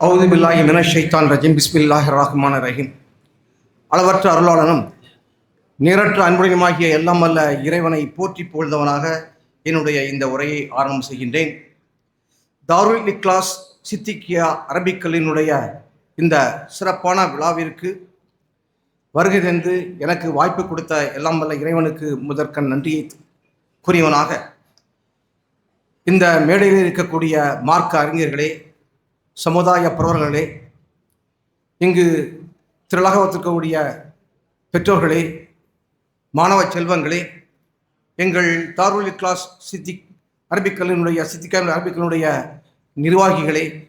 அவுது பில்லாஹி மின ஷைத்தான் ரஜீம் பிஸ்மில்லாஹ் ரஹ்மான் ரஹீம் அளவற்ற அருளாளனும் நிரற்ற அன்புடையமாகிய எல்லாம் அல்ல இறைவனை போற்றி புகழ்ந்தவனாக என்னுடைய இந்த உரையை ஆரம்பம் செய்கின்றேன். தாருல் இக்லாஸ் சித்திக்கியா அரபிக்கல்லினுடைய இந்த சிறப்பான விழாவிற்கு வருகை தந்து எனக்கு வாய்ப்பு கொடுத்த எல்லாம் வல்ல இறைவனுக்கு முதற்கண் நன்றியை கூறியவனாக இந்த மேடையில் இருக்கக்கூடிய மார்க்க அறிஞர்களே சமுதாய பிரவர்களே இங்கு திரளாக வந்திருக்கக்கூடிய பெற்றோர்களே மாணவ செல்வங்களே எங்கள் தாருல் கிளாஸ் சித்திக் அரபிக்கல்லினுடைய சித்திகா அரபிக்கல்லினுடைய நிர்வாகிகளே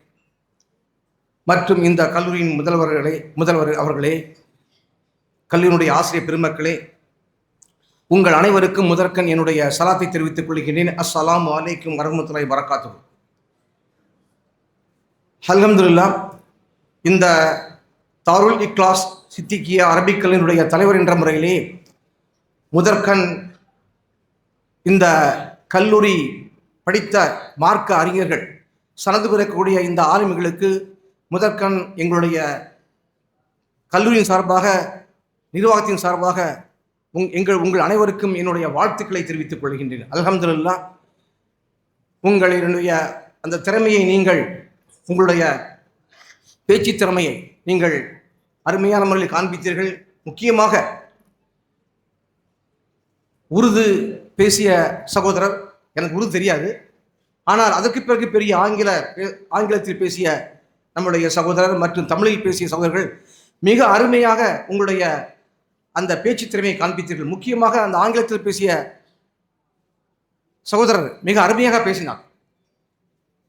மற்றும் இந்த கல்லூரியின் முதல்வர்களே முதல்வர் அவர்களே கல்லூரியினுடைய ஆசிரியர் பெருமக்களே உங்கள் அனைவருக்கும் முதற்கண் என்னுடைய சலாத்தை தெரிவித்துக் கொள்கின்றேன். அஸ்ஸலாம் வலைக்கும் வரமத்துலாய் வரகாத்து அலமதுல்லா இந்த தாருல் இக்லாஸ் சித்திக்கிய அரபிக்கலினுடைய தலைவர் என்ற முறையிலே முதற்கண் இந்த கல்லூரி படித்த மார்க்க அறிஞர்கள் சனது பிறக்கக்கூடிய இந்த ஆளுமைகளுக்கு முதற்கண் எங்களுடைய கல்லூரியின் சார்பாக நிர்வாகத்தின் சார்பாக உங் எங்கள் உங்கள் அனைவருக்கும் என்னுடைய வாழ்த்துக்களை தெரிவித்துக் கொள்கின்றேன். அலமதுல்லா உங்களுடைய அந்த திறமையை நீங்கள் உங்களுடைய பேச்சு திறமையை நீங்கள் அருமையான முறையில் காண்பித்தீர்கள். முக்கியமாக உருது பேசிய சகோதரர் எனக்கு உருது தெரியாது. ஆனால் அதற்கு பிறகு பெரிய ஆங்கில பே- ஆங்கிலத்தில் பேசிய நம்முடைய சகோதரர் மற்றும் தமிழில் பேசிய சகோதரர்கள் மிக அருமையாக உங்களுடைய அந்த பேச்சு திறமையை காண்பித்தீர்கள். முக்கியமாக அந்த ஆங்கிலத்தில் பேசிய சகோதரர் மிக அருமையாக பேசினார்.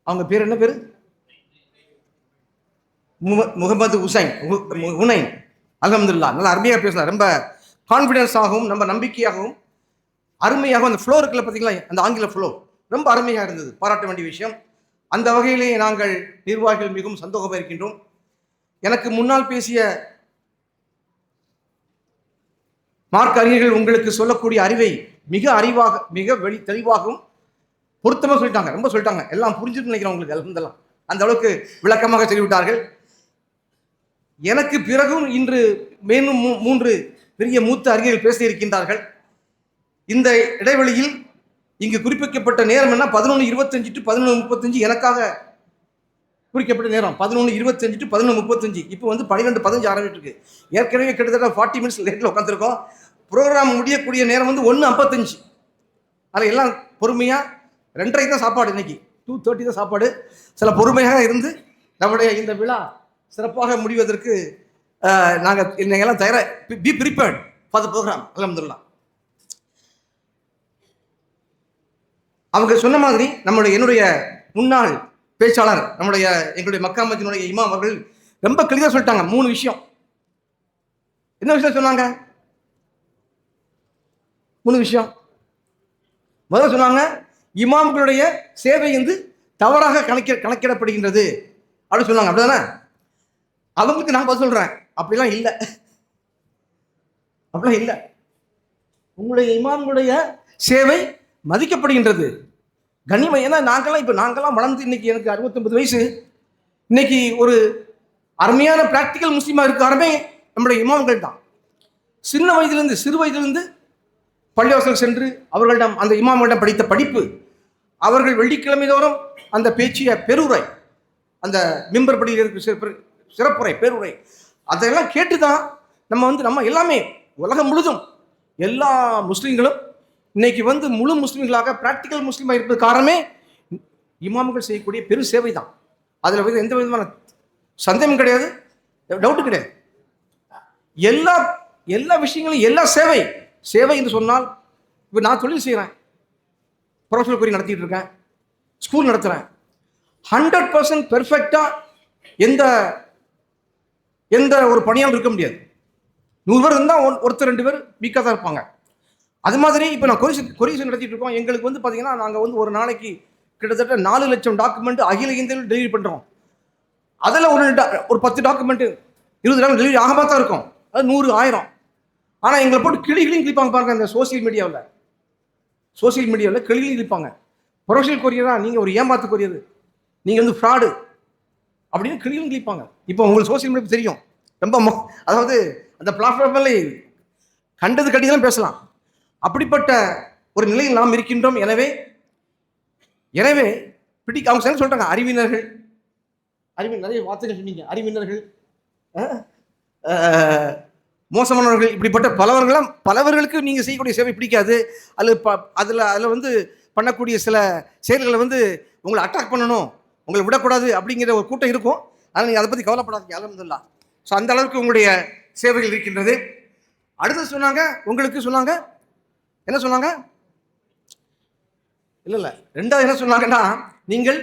அவங்க பேர் என்ன பேர்? முகமது உசைன் உனைன் அலமதுல்லா நல்லா அருமையாக பேசலாம் ரொம்ப கான்ஃபிடென்ஸாகவும் நம்ம நம்பிக்கையாகவும் அருமையாகவும் அந்த ஃப்ளோ இருக்குல்ல பார்த்தீங்களா? அந்த ஆங்கில ஃப்ளோ ரொம்ப அருமையாக இருந்தது. பாராட்ட வேண்டிய விஷயம். அந்த வகையிலே நாங்கள் நிர்வாகிகள் மிகவும் சந்தோகமாக இருக்கின்றோம். எனக்கு முன்னால் பேசிய மார்க் அறிஞர்கள் உங்களுக்கு சொல்லக்கூடிய அறிவை மிக அறிவாக மிக வெளி தெளிவாகவும் பொருத்தமாக சொல்லிட்டாங்க. ரொம்ப சொல்லிட்டாங்க. எல்லாம் புரிஞ்சுட்டு நினைக்கிறேன் உங்களுக்கு அல்ஹம்துலில்லாஹ் அந்த அளவுக்கு விளக்கமாக சொல்லிவிட்டார்கள். எனக்கு பிறகும் இன்று மேலும் மூ- மூன்று பெரிய மூத்த அறிஞர்கள் பேசியிருக்கின்றார்கள். இந்த இடைவெளியில் இங்கு குறிப்பிக்கப்பட்ட நேரம் என்ன? பதினொன்று இருபத்தஞ்சு டு பதினொன்று முப்பத்தஞ்சு எனக்காக குறிக்கப்பட்ட நேரம். பதினொன்று இருபத்தஞ்சு டு பதினொன்று முப்பத்தஞ்சு. இப்போ வந்து பன்னிரெண்டு பதினஞ்சு ஆரம்பிட்டு இருக்கு. ஏற்கனவே கிட்டத்தட்ட ஃபார்ட்டி மினிட்ஸ் லேட்டில் உட்காந்துருக்கோம் ப்ரோக்ராம் முடியக்கூடிய நேரம் வந்து ஒன்று ஐம்பத்தஞ்சு. அதில் எல்லாம் பொறுமையாக ரெண்டரை தான் சாப்பாடு இன்னைக்கு. டூ தேர்ட்டி தான் சாப்பாடு. சில பொறுமையாக இருந்து நம்முடைய இந்த விழா சிறப்பாக முடிவதற்கு நாங்கள் நீங்கள்லாம் தயாராக be prepared for the programme அலமதுல்லா அவங்க சொன்ன மாதிரி நம்மளுடைய என்னுடைய முன்னாள் பேச்சாளர் நம்முடைய எங்களுடைய மக்கா மத்தினுடைய இமாம் அவர்கள் ரொம்ப கிளியாக சொல்லிட்டாங்க மூணு விஷயம். என்ன விஷயம் சொன்னாங்க? மூணு விஷயம். முதல்ல சொன்னாங்க இமாம்களுடைய சேவை வந்து தவறாக கணக்கி கணக்கிடப்படுகின்றது. அப்படின்னு சொன்னாங்க அப்படிதானே? அவங்களுக்கு நான் பதில் சொல்றேன். அப்படிலாம் இல்லை. அப்படிலாம் இல்லை. உங்களுடைய இமாம்களுடைய சேவை மதிக்கப்படுகின்றது. கண்ணியம் ஏன்னா நாங்கள்லாம் இப்போ நாங்கள்லாம் வளர்ந்து இன்னைக்கு எனக்கு அறுபத்தொன்பது வயசு. இன்னைக்கு ஒரு அருமையான பிராக்டிக்கல் முஸ்லீமாக இருக்காருமே நம்முடைய இமாம்கள் தான். சின்ன வயதிலிருந்து சிறு வயதிலிருந்து பள்ளிவாசல் சென்று அவர்களிடம் அந்த இமாம்களிடம் படித்த படிப்பு அவர்கள் வெள்ளிக்கிழமை தோறும் அந்த பேச்சிய பெருரை அந்த மிம்பர் படியில் இருக்கிற சிறப்பு- சிறப்புரை பேருரை. அதையெல்லாம் கேட்டு தான் நம்ம வந்து நம்ம எல்லாமே உலகம் முழுதும் எல்லா முஸ்லீம்களும் இன்னைக்கு வந்து முழு முஸ்லீம்களாக பிராக்டிக்கல் முஸ்லீமாக இருப்பது காரணமே இமாம்கள் செய்யக்கூடிய பெரும் சேவை தான் அதில் வந்து எந்த விதமான சந்தேகம் கிடையாது. டவுட்டு கிடையாது. எல்லா எல்லா விஷயங்களும் எல்லா சேவை சேவை என்று சொன்னால் இப்போ நான் தொழில் செய்கிறேன் ப்ரொஃபஷனல் கோரி நடத்திட்டு இருக்கேன். ஸ்கூல் நடத்துகிறேன் ஹண்ட்ரட் பர்சன்ட் பெர்ஃபெக்டாக எந்த எந்த ஒரு பணியாளர் இருக்க முடியாது. நூறு பேர் இருந்தால் ஒன் ஒருத்தர் ரெண்டு பேர் வீக்காக தான் இருப்பாங்க. அது மாதிரி இப்போ நான் கொரிசன் கொரிசன் நடத்திட்டு இருக்கோம். எங்களுக்கு வந்து பார்த்தீங்கன்னா நாங்கள் வந்து ஒரு நாளைக்கு கிட்டத்தட்ட நாலு லட்சம் டாக்குமெண்ட் அகில இந்தியாவில் டெலிவரி பண்ணுறோம் அதில் ஒரு டா- ஒரு பத்து டாக்குமெண்ட்டு இருபது டாக்குமெண்ட் டெலிவரி ஆகாமல் தான் இருக்கும். அது நூறு ஆயிரம். ஆனால் எங்களை போட்டு கிளிகளையும் கிளிப்பாங்க பாருங்க இந்த சோசியல் மீடியாவில் சோசியல் மீடியாவில் கிளிகளையும் கிளிப்பாங்க ப்ரொஃபஷனல் கொரியரா நீங்கள் ஒரு ஏமாத்து கொரியது நீங்கள் வந்து ஃப்ராடு அப்படின்னு கிளியும் கிழிப்பாங்க. இப்போ உங்களுக்கு சோசியல் மீடியா தெரியும். ரொம்ப மோ- அதாவது அந்த பிளாட்ஃபார்மில் கண்டது கட்டிதான் பேசலாம். அப்படிப்பட்ட ஒரு நிலையில் நாம் இருக்கின்றோம். எனவே எனவே பிடி அவங்க என்ன சொல்கிறாங்க அறிவினர்கள். அறிவின் நிறைய வார்த்தைகள் சொன்னீங்க. அறிவினர்கள் மோசமானவர்கள் இப்படிப்பட்ட பலவர்களும் பலவர்களுக்கு நீங்கள் செய்யக்கூடிய சேவை பிடிக்காது. அதில் ப அதில் அதில் வந்து பண்ணக்கூடிய சில செயல்களை வந்து உங்களை அட்டாக் பண்ணணும். உங்களை விடக்கூடாது அப்படிங்கிற ஒரு கூட்டம் இருக்கும். ஆனால் நீங்கள் அதை பற்றி கவலைப்படாதீங்க. அலமதுல்லா ஸோ அந்த அளவுக்கு உங்களுடைய சேவைகள் இருக்கின்றது. அடுத்து சொன்னாங்க உங்களுக்கு சொன்னாங்க என்ன சொன்னாங்க? இல்லை இல்லை. ரெண்டாவது என்ன சொன்னாங்கன்னா நீங்கள்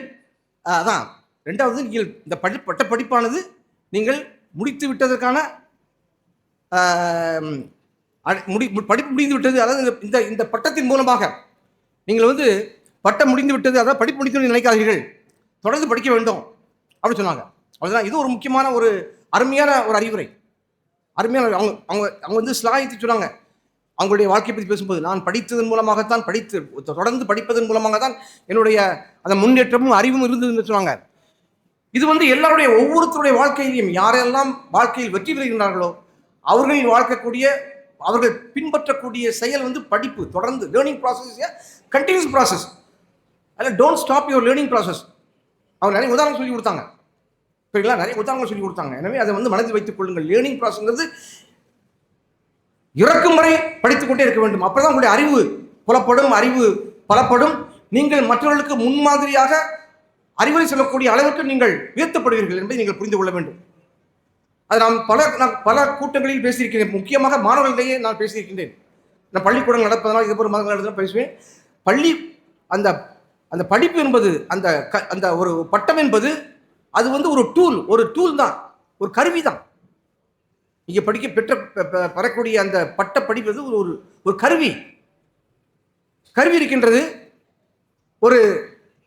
அதான். ரெண்டாவது நீங்கள் இந்த படி பட்ட படிப்பானது நீங்கள் முடித்து விட்டதற்கான முடி படிப்பு முடிந்து விட்டது. அதாவது இந்த- இந்த பட்டத்தின் மூலமாக நீங்கள் வந்து பட்டம் முடிந்து விட்டது. அதாவது படிப்பு முடிக்கணும்னு நினைக்காதீர்கள். தொடர்ந்து படிக்க வேண்டும் அப்படின்னு சொன்னாங்க. அதுதான் இது ஒரு முக்கியமான ஒரு அருமையான ஒரு அறிவுரை. அருமையான அவங்க அவங்க அவங்க வந்து ஸ்லாயத்தை சொன்னாங்க. அவங்களுடைய வாழ்க்கையை பற்றி பேசும்போது நான் படித்ததன் மூலமாகத்தான் படித்து தொடர்ந்து படிப்பதன் மூலமாக தான் என்னுடைய அந்த முன்னேற்றமும் அறிவும் இருந்ததுன்னு சொன்னாங்க. இது வந்து எல்லாருடைய ஒவ்வொருத்தருடைய வாழ்க்கையிலையும் யாரெல்லாம் வாழ்க்கையில் வெற்றி பெறுகின்றார்களோ அவர்களில் வாழ்க்கக்கூடிய அவர்கள் பின்பற்றக்கூடிய செயல் வந்து படிப்பு தொடர்ந்து லேர்னிங் ப்ராசஸ் கண்டினியூஸ் ப்ராசஸ் அதில் don't stop your learning process அவங்க நிறைய உதாரணம் சொல்லி கொடுத்தாங்க. சரிங்களா நிறைய உதாரணங்கள் சொல்லி கொடுத்தாங்க. எனவே அதை வந்து மனதில் வைத்துக் கொள்ளுங்கள். லேர்னிங் ப்ராசஸ்ங்கிறது இறக்கும் வரை படித்துக்கொண்டே இருக்க வேண்டும். அப்போதான் உங்களுடைய அறிவு புலப்படும் அறிவு பலப்படும். நீங்கள் மற்றவர்களுக்கு முன்மாதிரியாக அறிவுரை சொல்லக்கூடிய அளவுக்கு நீங்கள் உயர்த்தப்படுவீர்கள் என்பதை நீங்கள் புரிந்து கொள்ள வேண்டும். அது நான் பல நான் பல கூட்டங்களில் பேசியிருக்கிறேன். முக்கியமாக மாணவர்களிடையே நான் பேசியிருக்கின்றேன் நான் பள்ளிக்கூடம் நடப்பதனால் இது போன்ற மதங்கள் பேசுவேன். பள்ளி அந்த அந்த படிப்பு என்பது அந்த க அந்த ஒரு பட்டம் என்பது அது வந்து ஒரு டூல் ஒரு டூல் தான் ஒரு கருவி தான். இங்கே படிக்க பெற்ற பெறக்கூடிய அந்த பட்ட படிப்பு வந்து ஒரு ஒரு கருவி. கருவி இருக்கின்றது ஒரு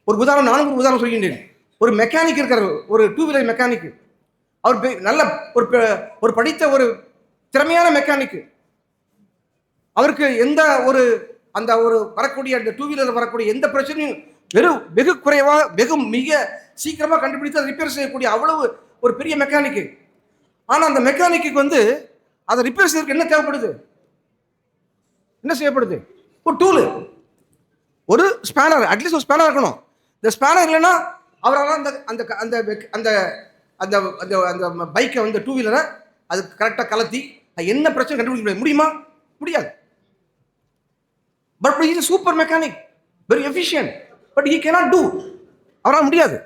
ஒரு உதாரணம் நானும் ஒரு உதாரணம் சொல்கின்றேன். ஒரு மெக்கானிக் இருக்கிறார் ஒரு டூ வீலர் மெக்கானிக் அவர் பெ- நல்ல ஒரு ஒரு படித்த ஒரு திறமையான மெக்கானிக்கு அவருக்கு எந்த ஒரு அந்த ஒரு வரக்கூடிய அந்த டூ வீலரில் வரக்கூடிய எந்த பிரச்சனையும் வெறும் வெகு குறைவாக வெகு மிக சீக்கிரமாக கண்டுபிடித்து அதை ரிப்பேர் செய்யக்கூடிய அவ்வளவு ஒரு பெரிய மெக்கானிக்கு ஆனால் அந்த மெக்கானிக்கு வந்து அதை ரிப்பேர் செய்யறதுக்கு என்ன தேவைப்படுது? என்ன செய்யப்படுது? ஒரு டூலு ஒரு ஸ்பேனர் அட்லீஸ்ட் ஒரு ஸ்பேனர் இருக்கணும். இந்த ஸ்பேனர் இல்லைன்னா அவரால் அந்த அந்த க- அந்த அந்த அந்த அந்த அந்த பைக்கை வந்து டூ வீலரை அது கரெக்டாக கலத்தி அது என்ன பிரச்சனை கண்டுபிடிக்க முடியாது. முடியுமா? முடியாது. But is super mechanic very efficient but he cannot do அவரால் முடியாது.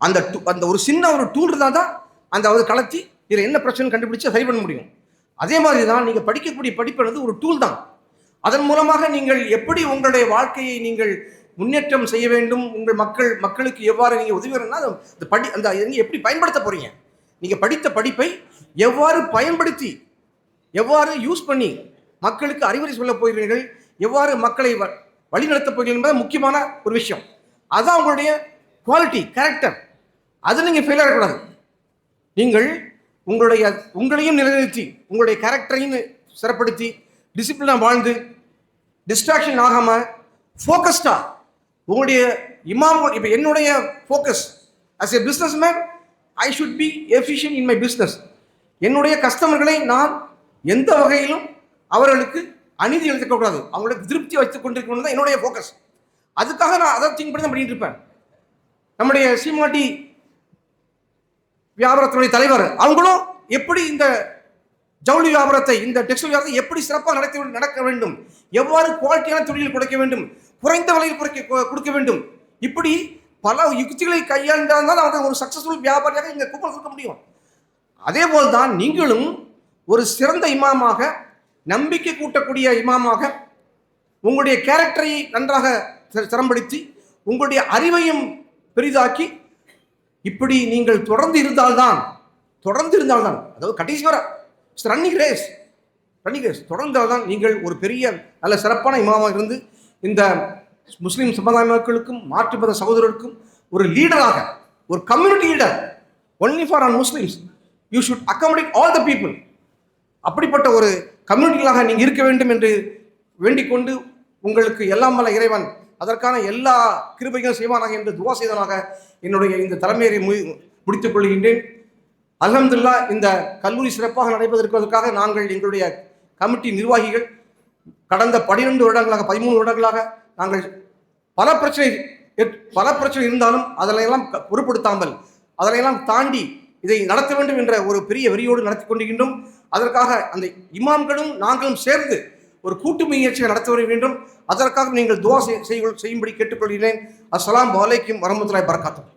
அந்த அந்த ஒரு சின்ன ஒரு டூல் இருந்தால் தான் அந்த அவர் கலத்தி இதில் என்ன பிரச்சனை கண்டுபிடிச்சு சரி பண்ண முடியும். அதே மாதிரி தான் நீங்கள் படிக்கக்கூடிய படிப்பானது ஒரு டூல் தான். அதன் மூலமாக நீங்கள் எப்படி உங்களுடைய வாழ்க்கையை நீங்கள் முன்னேற்றம் செய்ய வேண்டும் உங்கள் மக்கள் மக்களுக்கு எவ்வாறு நீங்கள் உதவி வரணும்னா அந்த படி அந்த நீங்கள் எப்படி பயன்படுத்த போறீங்க? நீங்கள் படித்த படிப்பை எவ்வாறு பயன்படுத்தி எவ்வாறு யூஸ் பண்ணி மக்களுக்கு அறிவுரை சொல்ல போகிறீர்கள்? எவ்வாறு மக்களை வ- வழிநடத்தப் போகிறீர்கள் என்பது முக்கியமான ஒரு விஷயம். அதுதான் உங்களுடைய குவாலிட்டி கேரக்டர் அது நீங்கள் ஃபெயில் ஆகக்கூடாது நீங்கள் உங்களுடைய உங்களையும் நிலைநிறுத்தி உங்களுடைய கேரக்டரையும் சிறப்படுத்தி டிசிப்ளினாக வாழ்ந்து டிஸ்ட்ராக்ஷன் ஆகாமல் ஃபோக்கஸ்டாக உங்களுடைய இமாம் இப்போ என்னுடைய focus as a businessman I should be efficient in my business என்னுடைய கஸ்டமர்களை நான் எந்த வகையிலும் அவர்களுக்கு அநீதி இழைக்கக்கூடாது அவங்களோட திருப்தி வைத்துக் கொண்டிருக்கணும் தான் என்னுடைய ஃபோக்கஸ் அதுக்காக நான் அதை திங்க் பண்ணி தான் பண்ணிட்டு இருப்பேன். நம்முடைய சீமாட்டி வியாபாரத்தினுடைய தலைவர் அவங்களும் எப்படி இந்த ஜவுளி வியாபாரத்தை இந்த டெக்ஸ்டைல் வியாபாரத்தை எப்படி சிறப்பாக நடத்தி நடக்க வேண்டும்? எவ்வாறு குவாலிட்டியான தொழில் கொடுக்க வேண்டும்? குறைந்த விலையில் குறைக்க கொடுக்க வேண்டும்? இப்படி பல யுக்திகளை கையாண்டால் தான் அவங்க ஒரு சக்சஸ்ஃபுல் வியாபாரியாக இங்கே கூப்பல் கொடுக்க முடியும். அதே போல் தான் நீங்களும் ஒரு சிறந்த இமாமாக நம்பிக்கை கூட்டக்கூடிய இமாமாக உங்களுடைய கேரக்டரை நன்றாக சிரம்படுத்தி உங்களுடைய அறிவையும் பெரிதாக்கி இப்படி நீங்கள் தொடர்ந்து இருந்தால்தான் தொடர்ந்து இருந்தால்தான் அதாவது கடைசி ரன்னிங் ரேஸ் ரன்னிங் ரேஸ் தொடர்ந்தால்தான் நீங்கள் ஒரு பெரிய நல்ல சிறப்பான இமாமாக இருந்து இந்த முஸ்லீம் சமுதாய மக்களுக்கும் மாற்று மத சகோதரர்களுக்கும் ஒரு லீடராக ஒரு community leader only for on Muslims you should accommodate all the people அப்படிப்பட்ட ஒரு கம்யூனிட்டிகளாக நீங்கள் இருக்க வேண்டும் என்று வேண்டிக் கொண்டு உங்களுக்கு எல்லாம் வல்ல இறைவன் அதற்கான எல்லா கிருபைகளும் செய்வானாக என்று துவா செய்தனாக என்னுடைய இந்த தலைமையை முடித்துக் கொள்கின்றேன். அலமதுல்லா இந்த கல்லூரி சிறப்பாக நடைபெறுவதற்காக நாங்கள் எங்களுடைய கமிட்டி நிர்வாகிகள் கடந்த பனிரெண்டு வருடங்களாக பதிமூணு வருடங்களாக நாங்கள் பல பிரச்சனை பல பிரச்சனை இருந்தாலும் அதிலெல்லாம் பொருட்படுத்தாமல் அதனையெல்லாம் தாண்டி இதை நடத்த வேண்டும் என்ற ஒரு பெரிய வெறியோடு நடத்தி கொண்டிருக்கின்றோம். அதற்காக அந்த இமாம்களும் நாங்களும் சேர்ந்து ஒரு கூட்டு முயற்சியை நடத்த வர வேண்டும். அதற்காக நீங்கள் துவா செய்யும்படி கேட்டுக்கொள்கிறேன். அஸ்லாம் வலைக்கும் வரமத்துலாய் வரகாத்துஹு